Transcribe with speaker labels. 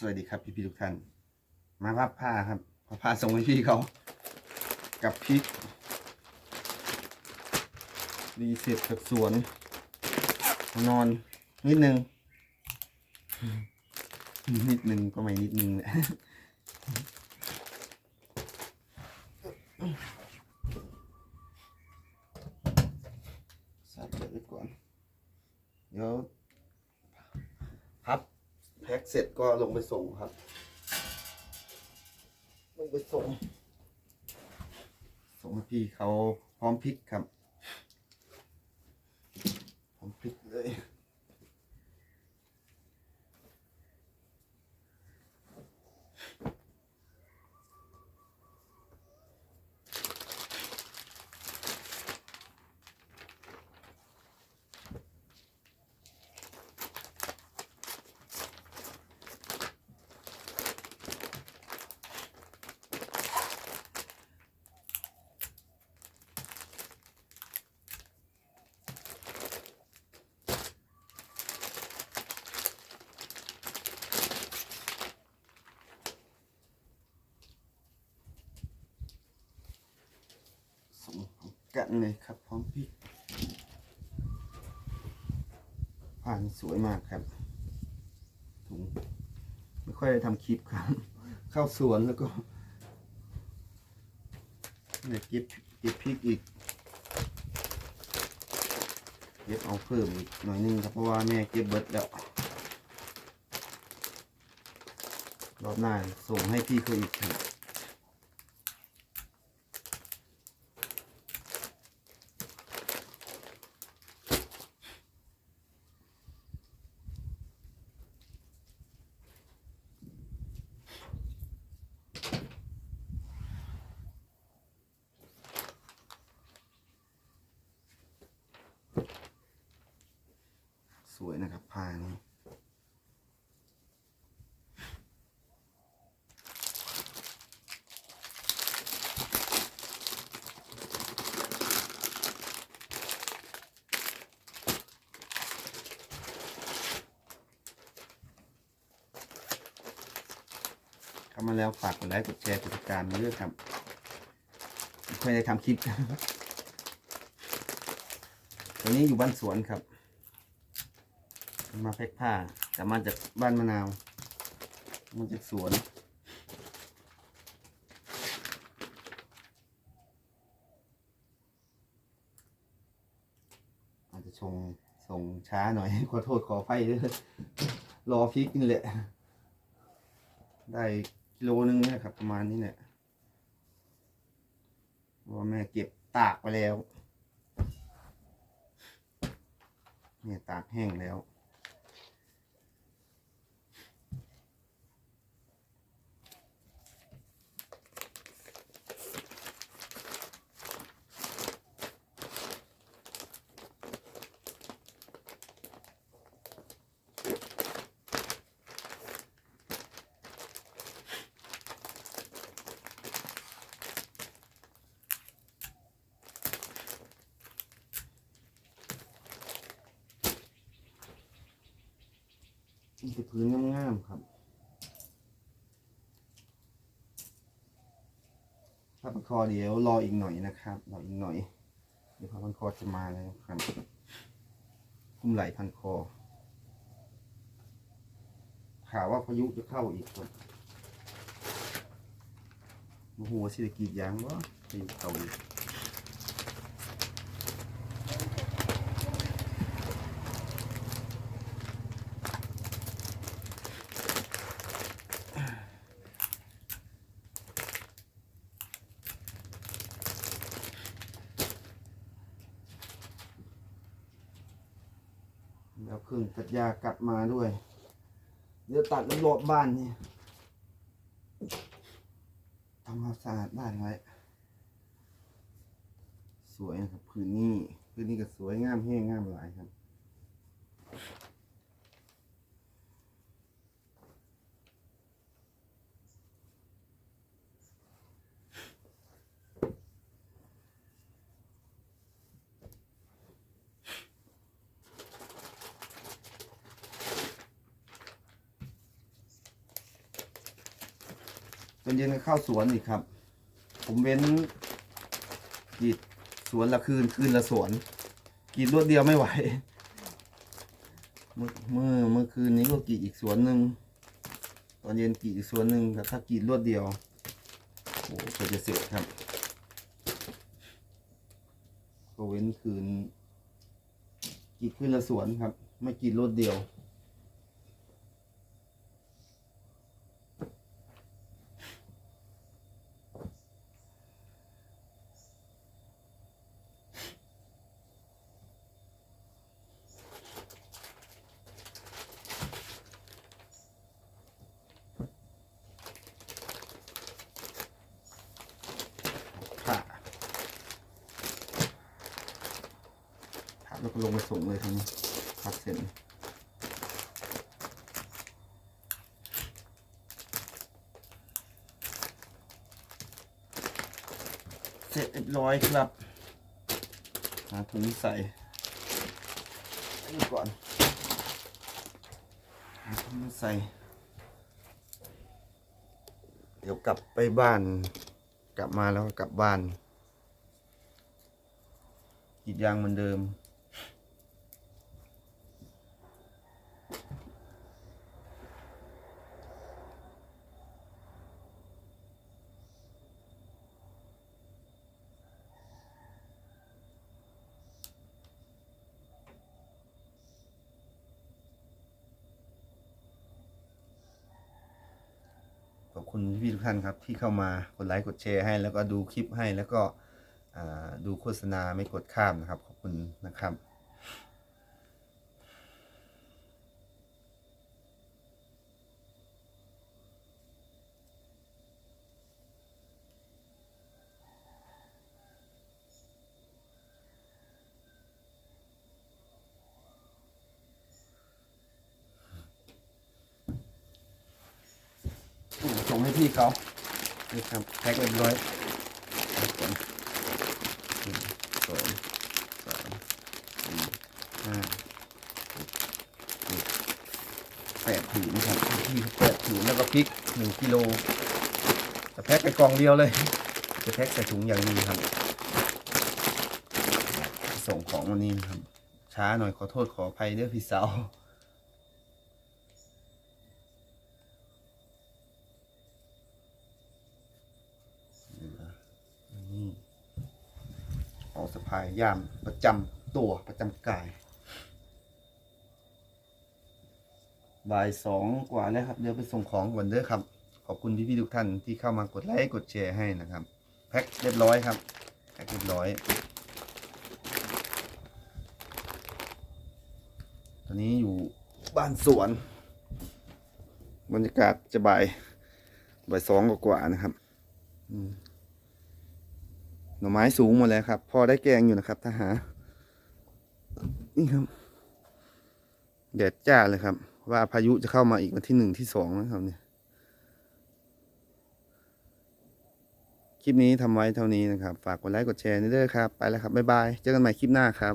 Speaker 1: สวัสดีครับพี่พี่ๆทุกท่าน มาพับผ้าครับพับผ้าส่งให้พี่เขา กับพริกรีเสร็จจากสวน นอน นิดนึง นิดนึงก็ไม่นิดนึงแหละสับเดี๋ยก่อน เดี๋ยว เสร็จก็ลงไปส่งครับ ลงไปส่ง ส่งให้พี่เขาพร้อมพริกครับ พร้อมพริกเลย ส่งพร้อมกันเลยครับพร้อมพริกผ่านสวยมากครับ ถุง ไม่ค่อยได้ทำคลิปครับ เข้าสวนแล้วก็เนี่ยเก็บเก็บพริกอีกเก็บเอาเพิ่มอีกหน่อยนึงครับเพราะว่าแม่เก็บเบิดแล้วรอบหน้าส่งให้พี่เขาอีกครับ สวยนะครับผ้านี้เข้ามาแล้วฝากกดไลค์กดแชร์กดติดตามมาด้วยครับไม่ค่อยได้ทำคลิป ตอนนี้อยู่บ้านสวนครับ มาแพ็คผ้าแต่มาจากบ้านมะนาว มาจากสวนอาจจะชงส่งช้าหน่อยขอโทษขอไฟด้วยรอพริกนี่แหละ ได้กิโลนึงนะครับ ประมาณนี้แหละเพราะว่าแม่เก็บตากไปแล้ว เนี่ยตากแห้งแล้ว นี่คือพื้นงามๆครับผ้าพันคอเดี๋ยวรออีกหน่อยนะครับ รออีกหน่อย เดี๋ยวผ้าพันคอจะมาแล้วครับคุ้มไหลพันคอข่าวว่าพายุจะเข้าอีกครับโอ้โหสิริกีดยางวะพายุเข้าอีก แล้วเครื่องตัดยากลับมาด้วย เดี๋ยวตัดรอบบ้านนี่ทำความสะอาดบ้านไว้สวยนะครับพื้นนี่พื้นนี่ก็สวยงามแห้งงามหลายครับ อนเย็นก็เข้าสวนอีกครับ ผมเว้นกรีดสวนละคืนคืนละสวนกรีดรวดเดียวไม่ไหว เมื่อเมื่อเมื่อคืนนี้ก็กรีดอีกสวนหนึ่งตอนเย็นกรีดอีกสวนหนึ่งแต่ถ้ากรีดรวดเดียวโอ้จะเสร็จครับ ก็เว้นคืนกรีดคืนละสวนครับ ไม่กรีดรวดเดียว ลงไปส่งเลยทีนี้พัดเสร็จเสร็จเรียบร้อยครับหาถุงใส่นี่ก่อนหาถุงใส่ เดี๋ยวกลับไปบ้าน กลับมาแล้วก็กลับบ้านกรีดยางเหมือนเดิม คุณพี่ทุกท่านครับที่เข้ามากดไลค์กดแชร์ให้ แล้วก็ดูคลิปให้แล้วก็ดูโฆษณาไม่กดข้ามนะครับ ขอบคุณนะครับ ส่ งให้พี่เขานี่ครับแพ็คเรียบร้อยแพ็คก่อนหนึ่งสองสามสี่ห้าหกเจ็ดแปดถุงนะครับพี่เขาแปดถุงแล้วก็พริกหนึ่งกิโลจะแพ็คไปกล่องเดียวเลย จะแพ็คใส่ถุงอย่างดีครับ ส่งของวันนี้ครับ ช้าหน่อยขอโทษขออภัยเด้อพี่สาว นี่ออก สะพายย่ามประจำตัวประจำกายบ่ายสองกว่าแล้วครับเดี๋ยวไปส่งของก่อนเด้อครับ ขอบคุณพี่ๆทุกท่านที่เข้ามากดไลค์กดแชร์ให้นะครับ แพ็คเรียบร้อยครับแพ็คเรียบร้อย ตอนนี้อยู่บ้านสวนบรรยากาศจะบ่ายบ่ายสองกว่านะครับ หน่อไม้สูงหมดแล้วครับ พอได้แกงอยู่นะครับถ้าหา นี่ครับแดดจ้าเลยครับ ว่าพายุจะเข้ามาอีกวันที่หนึ่งที่สองนะครับเนี่ยคลิปนี้ทำไว้เท่านี้นะครับ ฝากกดไลค์กดแชร์ด้วยเด้อครับ ไปแล้วครับ บ๊ายบาย เจอกันใหม่คลิปหน้าครับ